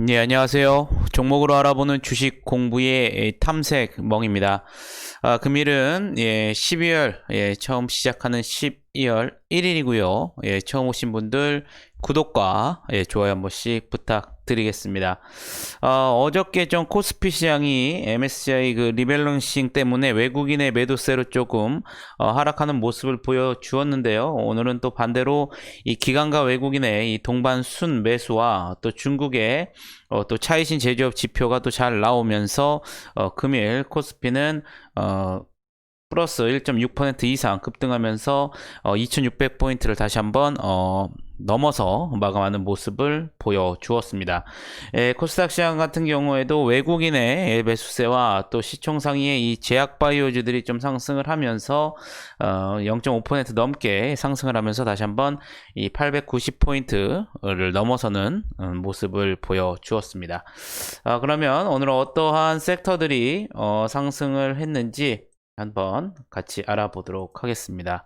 네, 안녕하세요. 종목으로 알아보는 주식 공부의 탐색 멍입니다. 아, 금일은 예, 12월 예, 처음 시작하는 12월 1일이고요. 예, 처음 오신 분들 구독과 예, 좋아요 한 번씩 부탁 드리겠습니다. 어, 어저께 좀 코스피 시장이 MSCI 그 리밸런싱 때문에 외국인의 매도세로 조금 어, 하락하는 모습을 보여주었는데요. 오늘은 또 반대로 이 기관과 외국인의 이 동반 순 매수와 또 중국의 어, 또 차이신 제조업 지표가 또 잘 나오면서 어, 금일 코스피는 어, 플러스 1.6% 이상 급등하면서 어, 2,600포인트를 다시 한번 어, 넘어서 마감하는 모습을 보여주었습니다. 에, 코스닥 시장 같은 경우에도 외국인의 매수세와 또 시총 상위의 이 제약 바이오주들이 좀 상승을 하면서 어, 0.5% 넘게 상승을 하면서 다시 한번 이 890포인트를 넘어서는 음, 모습을 보여주었습니다. 아, 그러면 오늘 어떠한 섹터들이 어, 상승을 했는지 한번 같이 알아보도록 하겠습니다.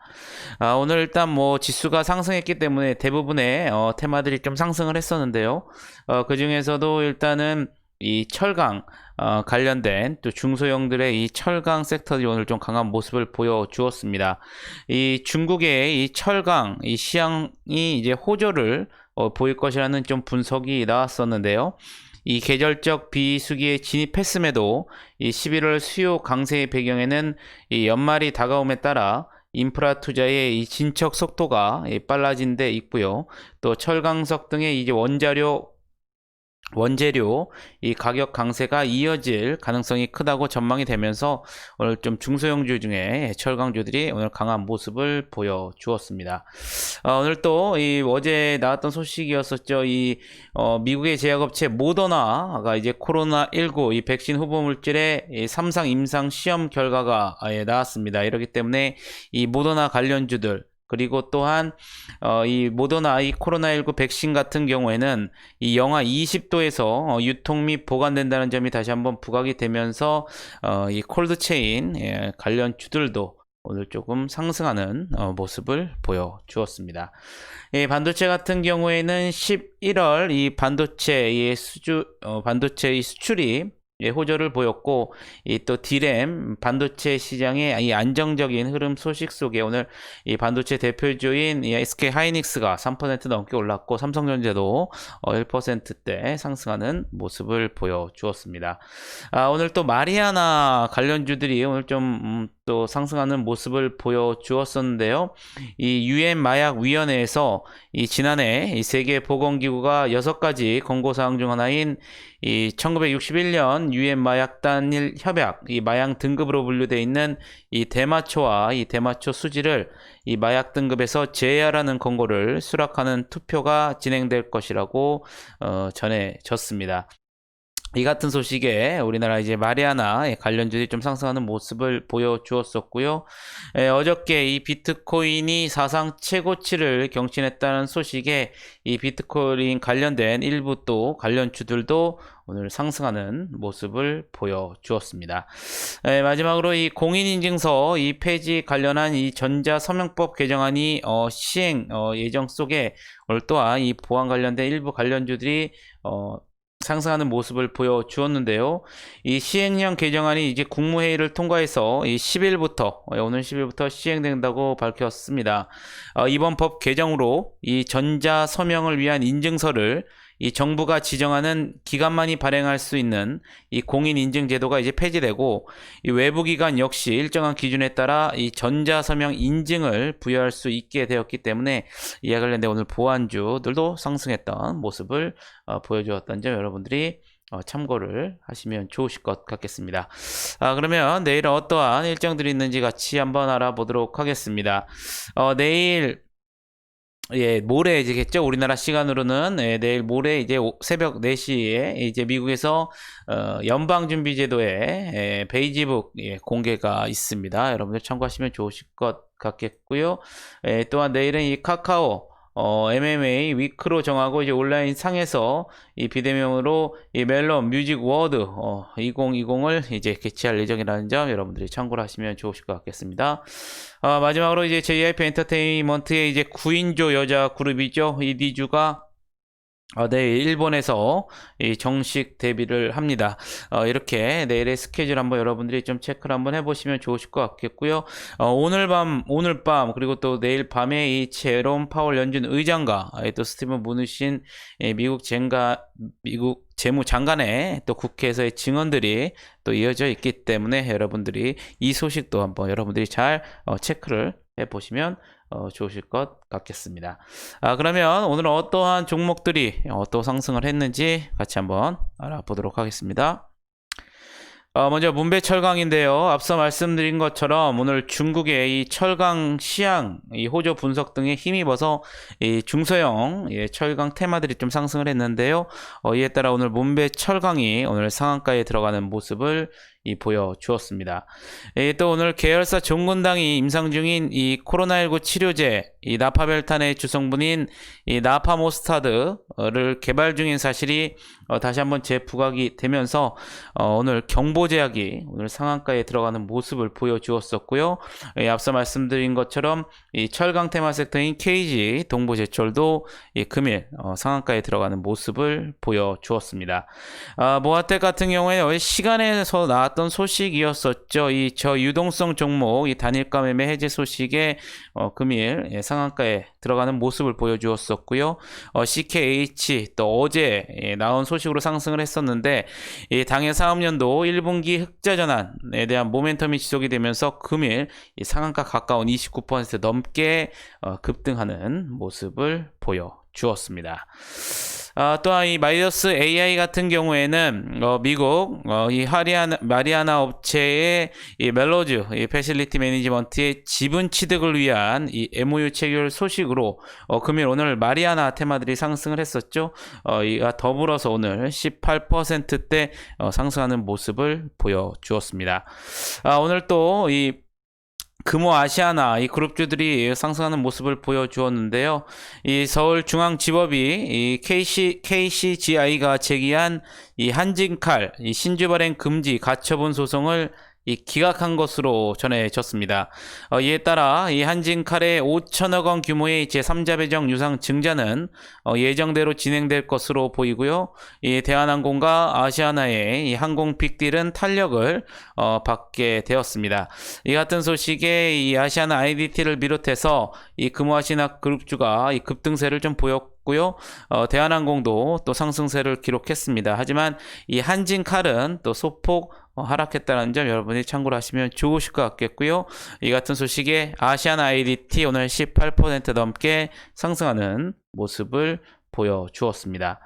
아, 오늘 일단 뭐 지수가 상승했기 때문에 대부분의 어, 테마들이 좀 상승을 했었는데요. 어, 그 중에서도 일단은 이 철강 어, 관련된 또 중소형들의 이 철강 섹터들이 오늘 좀 강한 모습을 보여주었습니다. 이 중국의 이 철강 이 시장이 이제 호조를 어, 보일 것이라는 좀 분석이 나왔었는데요. 이 계절적 비수기에 진입했음에도 이 11월 수요 강세의 배경에는 이 연말이 다가옴에 따라 인프라 투자의 이 진척 속도가 이 빨라진 데 있고요. 또 철강석 등의 이제 원자료 원재료 이 가격 강세가 이어질 가능성이 크다고 전망이 되면서 오늘 좀 중소형주 중에 철강주들이 오늘 강한 모습을 보여주었습니다. 어, 오늘 또 이 어제 나왔던 소식이었었죠. 이 어, 미국의 제약업체 모더나가 이제 코로나 19이 백신 후보 물질의 이 3상 임상 시험 결과가 예, 나왔습니다. 이렇기 때문에 이 모더나 관련주들 그리고 또한 어, 이 모더나 이 코로나19 백신 같은 경우에는 이 영하 20도에서 어, 유통 및 보관된다는 점이 다시 한번 부각이 되면서 어, 이 콜드 체인 예, 관련 주들도 오늘 조금 상승하는 어, 모습을 보여주었습니다. 예, 반도체 같은 경우에는 11월 이 반도체의 수주 어, 반도체의 수출이 예, 호조를 보였고 이또 디램 반도체 시장의 이 안정적인 흐름 소식 속에 오늘 이 반도체 대표주인 이 SK 하이닉스가 3% 넘게 올랐고 삼성전자도 어 1%대 상승하는 모습을 보여주었습니다. 아, 오늘 또 마리아나 관련주들이 오늘 좀 음, 또 상승하는 모습을 보여주었었는데요. 이 유엔 마약 위원회에서 이 지난해 이 세계 보건기구가 6가지 권고 사항 중 하나인 이 1961년 유엔 마약 단일 협약 이 마약 등급으로 분류되어 있는 이 대마초와 이 대마초 수지를 이 마약 등급에서 제외하라는 권고를 수락하는 투표가 진행될 것이라고 어, 전해졌습니다. 이 같은 소식에 우리나라 이제 마리아나 관련주들이 좀 상승하는 모습을 보여주었었고요. 에, 어저께 이 비트코인이 사상 최고치를 경신했다는 소식에 이 비트코인 관련된 일부 또 관련주들도 오늘 상승하는 모습을 보여주었습니다. 에, 마지막으로 이 공인인증서 이 폐지 관련한 이 전자서명법 개정안이 어, 시행 어, 예정 속에 오늘 또한 이 보안 관련된 일부 관련주들이 어, 상승하는 모습을 보여주었는데요. 이 시행령 개정안이 이제 국무회의를 통과해서 이 10일부터 오늘 10일부터 시행된다고 밝혔습니다. 어, 이번 법 개정으로 이 전자 서명을 위한 인증서를 이 정부가 지정하는 기관만이 발행할 수 있는 이 공인 인증 제도가 이제 폐지되고 이 외부 기관 역시 일정한 기준에 따라 이 전자 서명 인증을 부여할 수 있게 되었기 때문에 이와 관련된 오늘 보안주들도 상승했던 모습을 어, 보여주었던 점 여러분들이 어, 참고를 하시면 좋으실 것 같겠습니다. 아, 그러면 내일 어떠한 일정들이 있는지 같이 한번 알아보도록 하겠습니다. 어, 내일 예, 모레겠죠. 우리나라 시간으로는 예, 내일 모레 이제 오- 새벽 4시에 이제 미국에서 어, 연방준비제도의 예, 베이지북 예, 공개가 있습니다. 여러분들 참고하시면 좋으실 것 같겠고요. 예, 또한 내일은 이 카카오 어, MMA 위크로 정하고 이제 온라인 상에서 이 비대면으로 이 멜론 뮤직 워드 어, 2020을 이제 개최할 예정이라는 점 여러분들이 참고를 하시면 좋으실 것 같겠습니다. 어, 마지막으로 이제 JYP 엔터테인먼트의 이제 9인조 여자 그룹이죠. 이 니주가 어, 내일 일본에서 이 정식 데뷔를 합니다. 어, 이렇게 내일의 스케줄 한번 여러분들이 좀 체크를 한번 해보시면 좋으실 것 같겠고요. 어, 오늘 밤, 오늘 밤, 그리고 또 내일 밤에 이 제롬 파월 연준 의장과 아, 또 스티븐 무누신 예, 미국 젠가, 미국 재무장관의 또 국회에서의 증언들이 또 이어져 있기 때문에 여러분들이 이 소식도 한번 여러분들이 잘 어, 체크를 해보시면 어, 좋으실 것 같겠습니다. 아, 그러면 오늘 어떠한 종목들이 어떠 상승을 했는지 같이 한번 알아보도록 하겠습니다. 어, 먼저 문배 철강인데요. 앞서 말씀드린 것처럼 오늘 중국의 이 철강 시향, 이 호조 분석 등에 힘입어서 이 중소형 예, 철강 테마들이 좀 상승을 했는데요. 어, 이에 따라 오늘 문배 철강이 오늘 상한가에 들어가는 모습을 이 보여 주었습니다. 예, 또 오늘 계열사 종군당이 임상 중인 이 코로나19 치료제 이 나파벨탄의 주성분인 이 나파모스타드를 개발 중인 사실이 어, 다시 한번 재부각이 되면서 어, 오늘 경보제약이 오늘 상한가에 들어가는 모습을 보여주었었고요. 예, 앞서 말씀드린 것처럼 이 철강 테마 섹터인 KG 동부제철도 이 금일 어, 상한가에 들어가는 모습을 보여주었습니다. 아, 모아텍 같은 경우에 시간에서 나왔 던 소식이었었죠. 이 저 유동성 종목 이 단일가 매매 해제 소식에 어, 금일 예, 상한가에 들어가는 모습을 보여주었었고요. 어, CKH 또 어제 예, 나온 소식으로 상승을 했었는데 이 당해 사업년도 1분기 흑자 전환에 대한 모멘텀이 지속이 되면서 금일 이 상한가 가까운 29% 넘게 어, 급등하는 모습을 보여 주었습니다. 아, 또한 이 마이더스 AI 같은 경우에는 어, 미국 어, 이 하리아나 마리아나 업체의 이 멜로즈 이 패실리티 매니지먼트의 지분 취득을 위한 이 MOU 체결 소식으로 어, 금일 오늘 마리아나 테마들이 상승을 했었죠. 어, 이가 더불어서 오늘 18%대 어, 상승하는 모습을 보여주었습니다. 아, 오늘 또이 금호 아시아나 이 그룹주들이 상승하는 모습을 보여주었는데요. 이 서울중앙지법이 이 KC, KCGI가 제기한 이 한진칼 이 신주 발행 금지 가처분 소송을 이 기각한 것으로 전해졌습니다. 어, 이에 따라 이 한진칼의 5천억 원 규모의 제3자 배정 유상 증자는 어, 예정대로 진행될 것으로 보이고요. 이 대한항공과 아시아나의 이 항공 빅딜은 탄력을 어, 받게 되었습니다. 이 같은 소식에 이 아시아나 IDT를 비롯해서 이 금호아시나 그룹주가 이 급등세를 좀 보였고 고요. 어, 대한항공도 또 상승세를 기록했습니다. 하지만 이 한진칼은 또 소폭 어, 하락했다는 점 여러분이 참고를 하시면 좋으실 것 같겠고요. 이 같은 소식에 아시안 IDT 오늘 18% 넘게 상승하는 모습을 보여주었습니다.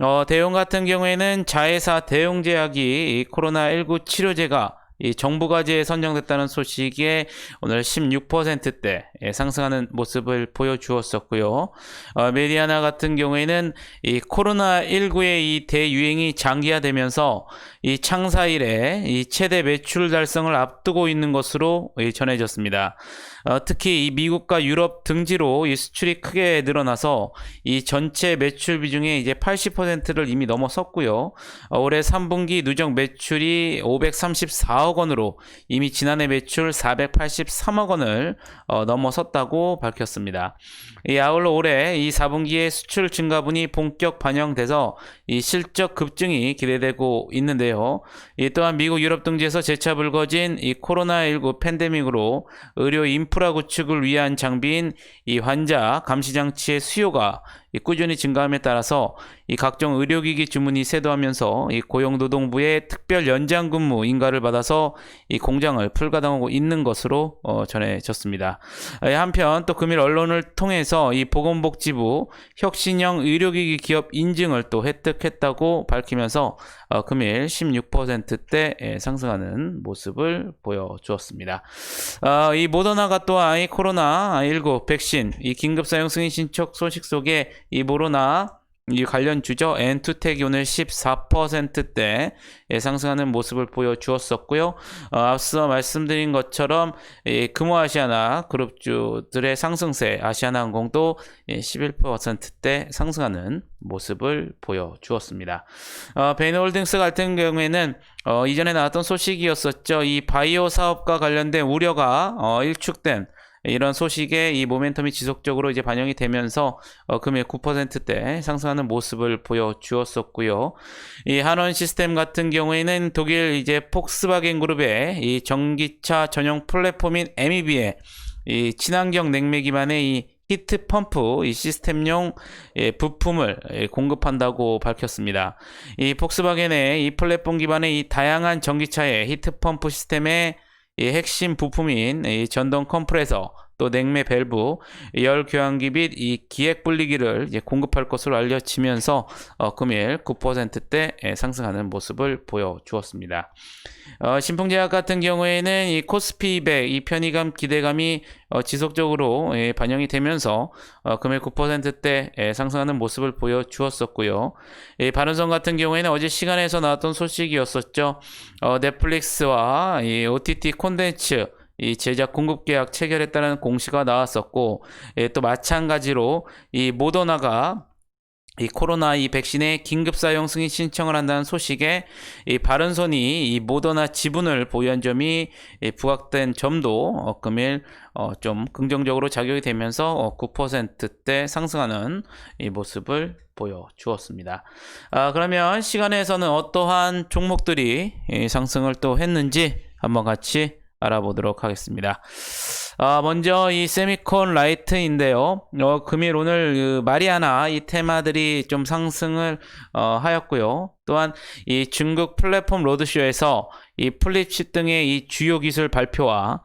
어, 대용 같은 경우에는 자회사 대용제약이 코로나19 치료제가 이 정부과제에 선정됐다는 소식에 오늘 16%대 상승하는 모습을 보여주었었고요. 어, 메디아나 같은 경우에는 이 코로나19의 이 대유행이 장기화되면서 이 창사 일에 이 최대 매출 달성을 앞두고 있는 것으로 전해졌습니다. 어, 특히 이 미국과 유럽 등지로 이 수출이 크게 늘어나서 이 전체 매출 비중의 이제 80%를 이미 넘어섰고요. 어, 올해 3분기 누적 매출이 534억 원으로 이미 지난해 매출 483억 원을 어, 넘어섰다고 밝혔습니다. 이 아울러 올해 이 4분기의 수출 증가분이 본격 반영돼서 이 실적 급증이 기대되고 있는데요. 이 또한 미국 유럽 등지에서 재차 불거진 이 코로나19 팬데믹으로 의료 인프라 구축을 위한 장비인 이 환자 감시 장치의 수요가 꾸준히 증가함에 따라서 이 각종 의료기기 주문이 쇄도하면서 이 고용노동부의 특별 연장 근무 인가를 받아서 이 공장을 풀가동하고 있는 것으로 어, 전해졌습니다. 한편 또 금일 언론을 통해서 이 보건복지부 혁신형 의료기기 기업 인증을 또 획득했다고 밝히면서 어, 금일 16%대 상승하는 모습을 보여주었습니다. 어, 이 모더나가 또한 이 코로나19 백신 이 긴급 사용 승인 신청 소식 속에 이 모로나 이 관련 주죠. 엔투텍이 오늘 14%대 상승하는 모습을 보여주었었고요. 어, 앞서 말씀드린 것처럼 이 금호아시아나 그룹주들의 상승세 아시아나항공도 11%대 상승하는 모습을 보여주었습니다. 어, 베이홀딩스 같은 경우에는 어, 이전에 나왔던 소식이었었죠. 이 바이오 사업과 관련된 우려가 어, 일축된 이런 소식에 이 모멘텀이 지속적으로 이제 반영이 되면서 어, 금일 9%대 상승하는 모습을 보여주었었고요. 이 한원 시스템 같은 경우에는 독일 이제 폭스바겐 그룹의 이 전기차 전용 플랫폼인 MEB에 이 친환경 냉매 기반의 이 히트 펌프 이 시스템용 예, 부품을 예, 공급한다고 밝혔습니다. 이 폭스바겐의 이 플랫폼 기반의 이 다양한 전기차의 히트 펌프 시스템의 이 핵심 부품인 이 전동 컴프레서 또 냉매 밸브, 열 교환기 및 이 기획 분리기를 공급할 것으로 알려지면서 어, 금일 9%대 예, 상승하는 모습을 보여주었습니다. 어, 신풍제약 같은 경우에는 이 코스피 200, 이 편의감 기대감이 어, 지속적으로 예, 반영이 되면서 어, 금일 9%대 예, 상승하는 모습을 보여주었었고요. 이 바른선 같은 경우에는 어제 시간에서 나왔던 소식이었었죠. 어, 넷플릭스와 이 OTT 콘텐츠 이 제작 공급 계약 체결했다는 공시가 나왔었고 예, 또 마찬가지로 이 모더나가 이 코로나 이 백신의 긴급 사용 승인 신청을 한다는 소식에 이 바른손이 이 모더나 지분을 보유한 점이 이 부각된 점도 어, 금일 어, 좀 긍정적으로 작용이 되면서 어, 9%대 상승하는 이 모습을 보여주었습니다. 아, 그러면 시간에서는 어떠한 종목들이 이 상승을 또 했는지 한번 같이 알아보도록 하겠습니다. 아, 먼저 이 세미콘 라이트인데요. 어, 금일 오늘 그 마리아나 이 테마들이 좀 상승을 어, 하였고요. 또한 이 중국 플랫폼 로드쇼에서 이 플립칩 등의 이 주요 기술 발표와 아,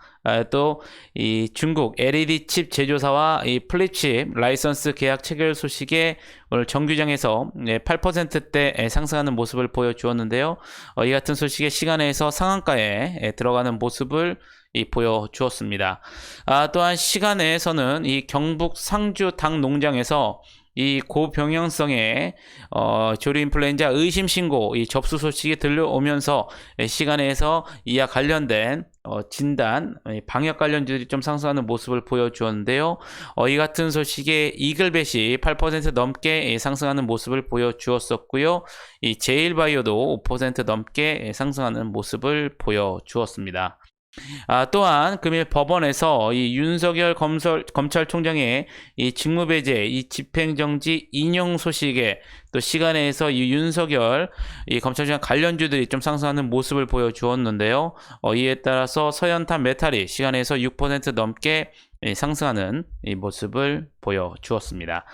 또 이 중국 LED 칩 제조사와 이 플립칩 라이선스 계약 체결 소식에 오늘 정규장에서 8%대 상승하는 모습을 보여주었는데요. 어, 이 같은 소식에 시간에서 상한가에 예, 들어가는 모습을 이 보여주었습니다. 아, 또한 시간에서는 이 경북 상주 닭 농장에서 이 고병형성의 어, 조류 인플루엔자 의심 신고 이 접수 소식이 들려오면서 시간에서 이와 관련된 어, 진단 방역 관련주들이 좀 상승하는 모습을 보여주었는데요. 어, 이 같은 소식에 이글벳이 8% 넘게 상승하는 모습을 보여주었었고요. 이 제일바이오도 5% 넘게 상승하는 모습을 보여주었습니다. 아, 또한 금일 법원에서 이 윤석열 검설, 검찰총장의 이 직무배제, 이 집행정지 인용 소식에 또 시간에서 이 윤석열 이 검찰총장 관련주들이 좀 상승하는 모습을 보여주었는데요. 어, 이에 따라서 서현탄 메탈이 시간에서 6% 넘게 예, 상승하는 이 모습을 보여주었습니다.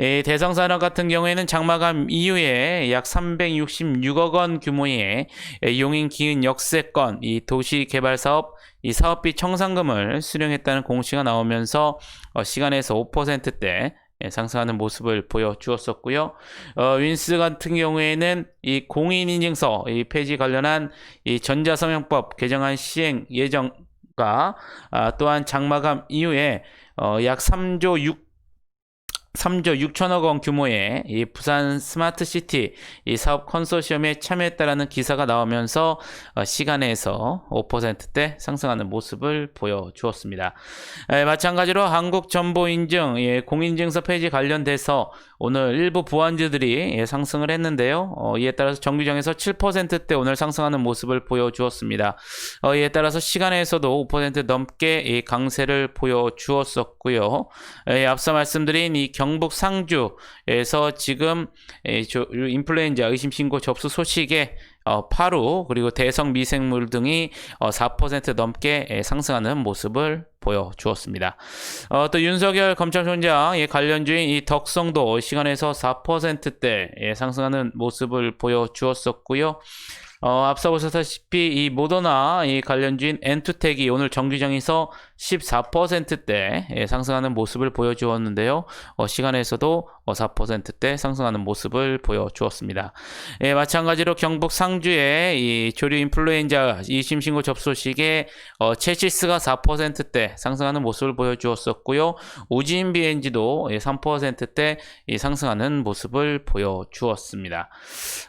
예, 대성산업 같은 경우에는 장마감 이후에 약 366억 원 규모의 예, 용인 기은 역세권 이 도시 개발 사업 이 사업비 청산금을 수령했다는 공시가 나오면서 어, 시간에서 5%대 예, 상승하는 모습을 보여주었었고요. 어, 윈스 같은 경우에는 이 공인인증서 이 폐지 관련한 이 전자성형법 개정안 시행 예정 가 아, 또한 장마감 이후에 어, 약 3조 6 3조 6천억 원 규모의 이 부산 스마트 시티 이 사업 컨소시엄에 참여했다라는 기사가 나오면서 어, 시간에서 5%대 상승하는 모습을 보여주었습니다. 에, 마찬가지로 한국정보인증 예, 공인증서 폐지 관련돼서 오늘 일부 보안주들이 예, 상승을 했는데요. 어, 이에 따라서 정규정에서 7%대 오늘 상승하는 모습을 보여주었습니다. 어, 이에 따라서 시간에서도 5% 넘게 이 강세를 보여주었었고요. 에, 앞서 말씀드린 이 경북 상주에서 지금 인플루엔자 의심 신고 접수 소식에 어, 파루 그리고 대성 미생물 등이 어, 4% 넘게 에, 상승하는 모습을 보여주었습니다. 어, 또 윤석열 검찰총장의 관련주인 이 덕성도 시간에서 4%대 에, 상승하는 모습을 보여주었었고요. 어, 앞서 보셨다시피 이 모더나 이 관련주인 엔투텍이 오늘 정규장에서 14%대 예, 상승하는 모습을 보여주었는데요. 어, 시간에서도 어, 4%대 상승하는 모습을 보여주었습니다. 예, 마찬가지로 경북 상주의 이 조류 인플루엔자 이심신고 접수식에 어, 체시스가 4%대 상승하는 모습을 보여주었었고요. 우진 비엔지도 예, 3%대 이 상승하는 모습을 보여주었습니다.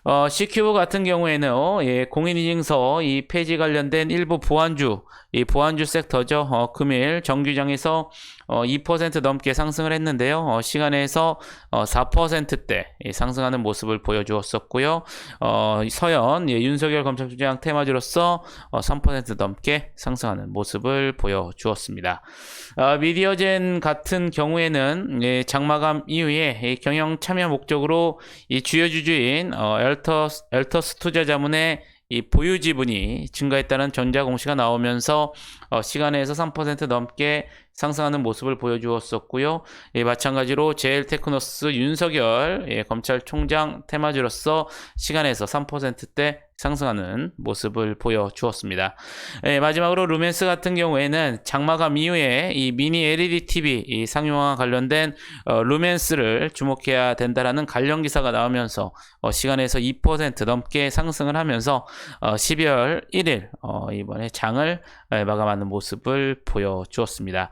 어, CQ 같은 경우에는 예, 공인인증서 이 폐지 관련된 일부 보안주 이 보안주 섹터죠. 어, 금일 정규장에서 어, 2% 넘게 상승을 했는데요. 어, 시간에서 어, 4%대 상승하는 모습을 보여주었었고요. 어, 서현 예, 윤석열 검찰총장 테마주로서 어, 3% 넘게 상승하는 모습을 보여주었습니다. 어, 미디어젠 같은 경우에는 예, 장마감 이후에 이 경영 참여 목적으로 이 주요 주주인 어, 엘터스, 엘터스 투자자문의 이 보유 지분이 증가했다는 전자 공시가 나오면서 어, 시간에서 3% 넘게 상승하는 모습을 보여주었었고요. 예, 마찬가지로 제일테크노스 윤석열 예, 검찰총장 테마주로서 시간에서 3%대 상승하는 모습을 보여주었습니다. 예, 마지막으로 루멘스 같은 경우에는 장마감 이후에 이 미니 LED TV 이 상용화 관련된 어, 루멘스를 주목해야 된다라는 관련 기사가 나오면서 어, 시간에서 2% 넘게 상승을 하면서 어, 12월 1일 어, 이번에 장을 예, 마감하는 모습을 보여주었습니다.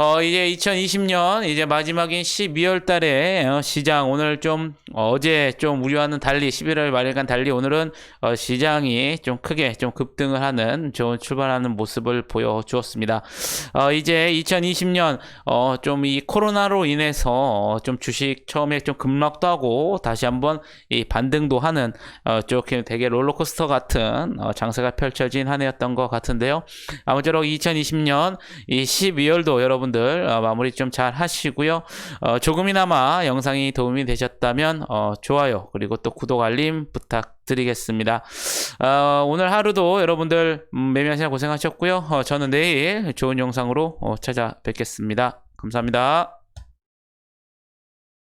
어, 이제 2020년 이제 마지막인 12월 달에 어, 시장 오늘 좀 어, 어제 좀 우려하는 달리 11월 말일간 달리 오늘은 어, 시장이 좀 크게 좀 급등을 하는 좋은 출발하는 모습을 보여주었습니다. 어, 이제 2020년 어, 좀 이 코로나로 인해서 어, 좀 주식 처음에 좀 급락도 하고 다시 한번 이 반등도 하는 어, 조금 되게 롤러코스터 같은 어, 장세가 펼쳐진 한 해였던 것 같은데요. 아무쪼록 2020년 이 12월도 여러분 들 어, 마무리 좀 잘 하시고요. 어, 조금이나마 영상이 도움이 되셨다면 어, 좋아요 그리고 또 구독 알림 부탁드리겠습니다. 어, 오늘 하루도 여러분들 음, 매매하시느라 고생하셨고요. 어, 저는 내일 좋은 영상으로 어, 찾아뵙겠습니다. 감사합니다.